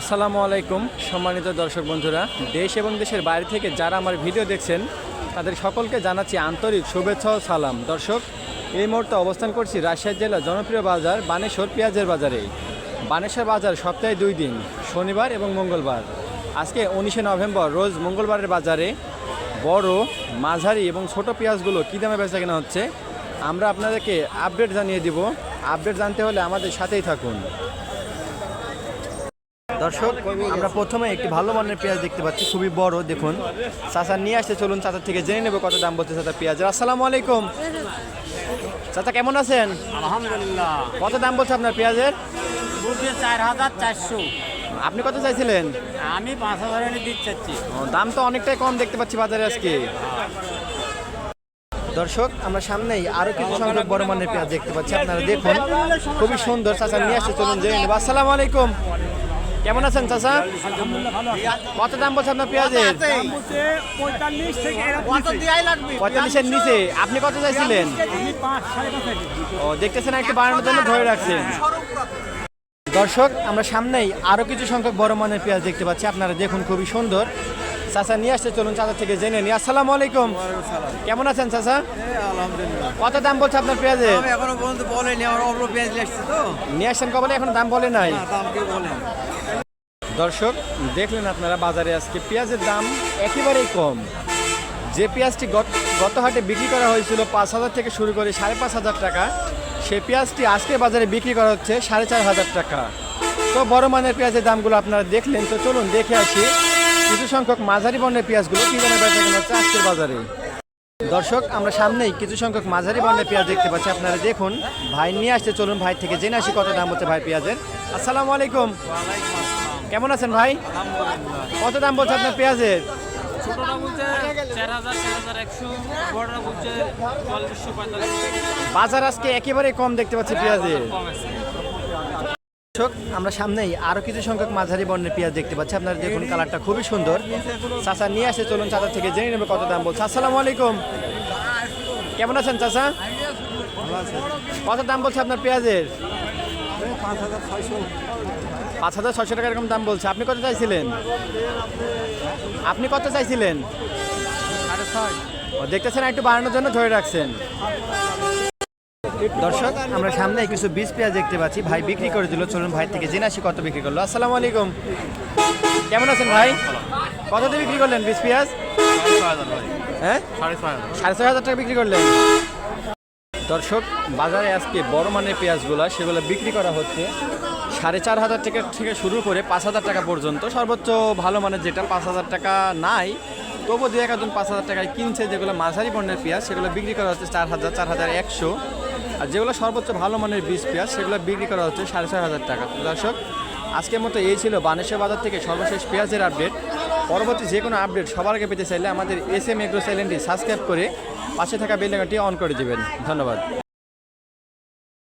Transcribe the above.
আসসালামু আলাইকুম, সম্মানিত দর্শক বন্ধুরা। দেশ এবং দেশের বাইরে থেকে যারা আমার ভিডিও দেখছেন, তাদের সকলকে জানাচ্ছি আন্তরিক শুভেচ্ছা ও সালাম। দর্শক, এই মুহূর্তে অবস্থান করছি রাজশাহী জেলার জনপ্রিয় বাজার, বানেশ্বর পেঁয়াজের বাজারে। বানেশ্বর বাজার সপ্তাহে দুই দিন, শনিবার এবং মঙ্গলবার। আজকে উনিশে নভেম্বর, রোজ মঙ্গলবারের বাজারে বড়, মাঝারি এবং ছোট পেঁয়াজগুলো কী দামে বেচা কেনা হচ্ছে, আমরা আপনাদেরকে আপডেট জানিয়ে দিব। আপডেট জানতে হলে আমাদের সাথেই থাকুন। দর্শক আমরা প্রথমে একটি ভালো মানের পেঁয়াজ দেখতে পাচ্ছি খুবই বড় দেখুন। চাচা নিয়ে আসতে চলুন চাচা থেকে জেনে নেব কত দাম বলছে চাচা পেঁয়াজের। আসসালামু আলাইকুম। চাচা কেমন আছেন? আলহামদুলিল্লাহ। কত দাম বলছে আপনার পেঁয়াজের? চার হাজার চারশো। আপনি কত চাইছিলেন? আমি পাঁচ হাজার দিতে চাচ্ছি। দাম তো অনেকটাই কম দেখতে পাচ্ছি বাজারে আজকে। দর্শক আমরা সামনেই আরও কিছু সংখ্যক বড় মানের পেঁয়াজ দেখতে পাচ্ছি। আপনারা দেখুন খুবই সুন্দর চাচা নিয়ে আসতে চলুন জেনে নেব। আসসালামু আলাইকুম। কেমন আছেন চাচা? কত দাম বলছে আপনার পেঁয়াজের? পঁয়তাল্লিশের নিচে। আপনি কত চাইছিলেন? ও দেখতেছেন একটু বাড়ানোর জন্য ধরে রাখছেন। দর্শক আমরা সামনেই আরও কিছু সংখ্যক বড় মানের পেঁয়াজ দেখতে পাচ্ছি। আপনারা দেখুন খুবই সুন্দর। চাচা নিয়ে আসতে চলুন চাচা থেকে জেনে নিই। আসসালামু আলাইকুম। কেমন আছেন চাচা? আলহামদুলিল্লাহ। কত দাম বলছে আপনার পেঁয়াজের আমি এখনও পর্যন্ত বলেনি আমার অল্প পেঁয়াজ আসছে তো। নিয়ে আসছেন কবলে এখন দাম বলে নাই। দাম কেউ বলেন দর্শক দেখলেন আপনারা বাজারে আজকে পেঁয়াজের দাম একেবারেই কম। যে পেঁয়াজটি গত- হাটে বিক্রি করা হয়েছিল পাঁচ হাজার থেকে শুরু করে সাড়ে পাঁচ হাজার টাকা সেই পেঁয়াজটি আজকে বাজারে বিক্রি করা হচ্ছে সাড়ে চার হাজার টাকা। তো বড় মানের পেঁয়াজের দামগুলো আপনারা দেখলেন তো চলুন দেখে আসি। কিছু সংখ্যক মাঝারি বর্ণের পেঁয়াজগুলো কী দামে বেচা কেনা হচ্ছে আজকের বাজারে? দর্শক আমরা সামনেই কিছু সংখ্যক মাঝারি বর্ণের পেঁয়াজ দেখতে পাচ্ছি। আপনারা দেখুন ভাই নিয়ে আসতে চলুন ভাই থেকে জেনে আসি কত দাম হচ্ছে ভাই পেঁয়াজের। আসসালামু আলাইকুম। কেমন আছেন ভাই? কত দাম বলছে আপনার পেঁয়াজের? বাজার আজকে একেবারে কম দেখতে পাচ্ছি পেঁয়াজের। কম আছে। দর্শক, আমরা সামনেই আরও কিছু সংখ্যক মাঝারি বর্ণের পেঁয়াজ দেখতে পাচ্ছি। আপনারা দেখুন, কালারটা খুবই সুন্দর। চাচা নিয়ে আসে, চলুন চাচা থেকে জেনে নেবে কত দাম বলছে। আসসালামু আলাইকুম। কেমন আছেন চাচা? কত দাম বলছে আপনার পেঁয়াজের? পাঁচ হাজার ছয়শো টাকা এরকম দাম বলছে। আপনি কত চাইছিলেন? আপনি কত চাইছিলেন? দেখতেছেন একটু বাড়ানোর জন্য ধরে রাখছেন। দর্শক, আমরা সামনে কিছু বীজ পেঁয়াজ দেখতে পাচ্ছি। ভাই বিক্রি করে দিল, চলুন ভাই থেকে জেনে আসি কত বিক্রি করল। আসসালামু আলাইকুম। কেমন আছেন ভাই? কত দিয়ে বিক্রি করলেন বীজ পেঁয়াজ? হ্যাঁ? সাড়ে ছয় হাজার টাকা বিক্রি করলেন। দর্শক, বাজারে আজকে বড় মানের পেঁয়াজগুলো, সেগুলো বিক্রি করা হচ্ছে। সাড়ে চার হাজার টাকা থেকে শুরু করে পাঁচ হাজার টাকা পর্যন্ত। সর্বোচ্চ ভালো মানের যেটা পাঁচ হাজার টাকা নাই তবু দু এক একজন পাঁচ হাজার টাকায় কিনছে যেগুলো মাঝারি পণ্যের পেঁয়াজ, সেগুলো বিক্রি করা হচ্ছে চার হাজার চার হাজার একশো। আর যেগুলো সর্বোচ্চ ভালো মানের বীজ পেঁয়াজ, সেগুলো বিক্রি করা হচ্ছে সাড়ে ছয় হাজার টাকা। দর্শক, আজকের মতো এই ছিল বানেশ্বর বাজার থেকে সর্বশেষ পেঁয়াজের আপডেট। পরবর্তী যে কোনো আপডেট সবার আগে পেতে চাইলে আমাদের এস এম এগ্রো চ্যানেলটি সাবস্ক্রাইব করে পাশে থাকা বেল আইকনটি অন করে দেবেন। ধন্যবাদ।